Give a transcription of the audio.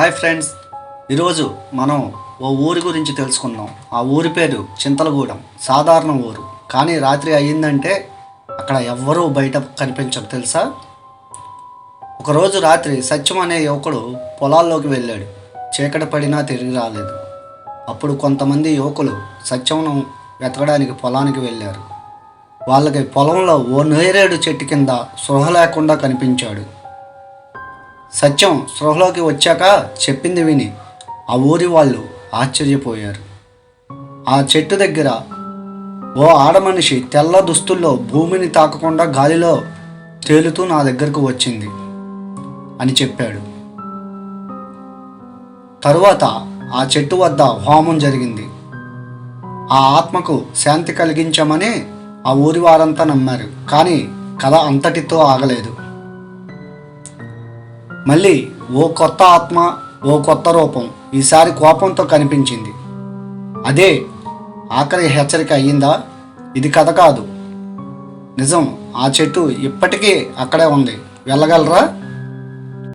Hi friends. ఈరోజు మనం ఓ ఊరి గురించి తెలుసుకుందాం. ఆ ఊరి పేరు చింతలగూడెం. సాధారణ ఊరు. కానీ రాత్రి అయ్యిందంటే అక్కడ ఎవ్వరూ బయట కనిపించరు తెలుసా? ఒకరోజు రాత్రి సత్యం అనే యువకుడు పొలాల్లోకి వెళ్ళాడు. చీకటి పడినా తిరిగి రాలేదు. అప్పుడు కొంతమంది యువకులు సత్యంను వెతకడానికి పొలానికి వెళ్ళారు. వాళ్ళకి పొలంలో ఓ నేరేడు చెట్టు కింద సృహ లేకుండా కనిపించాడు. సత్యం స్పృహలోకి వచ్చాక చెప్పింది విని ఆ ఊరి వాళ్ళు ఆశ్చర్యపోయారు. ఆ చెట్టు దగ్గర ఓ ఆడమనిషి తెల్ల దుస్తుల్లో భూమిని తాకకుండా గాలిలో తేలుతూ నా దగ్గరకు వచ్చింది అని చెప్పాడు. తరువాత ఆ చెట్టు వద్ద హోమం జరిగింది. ఆ ఆత్మకు శాంతి కలిగించమని ఆ ఊరి వారంతా నమ్మారు. కానీ కథ అంతటితో ఆగలేదు. మళ్ళీ ఓ కొత్త ఆత్మ ఓ కొత్త రూపం ఈసారి కోపంతో కనిపించింది. అదే ఆఖరి హెచ్చరిక అయ్యిందా? ఇది కథ కాదు. నిజం ఆ చెట్టు ఇప్పటికీ అక్కడే ఉంది. వెళ్ళగలరా?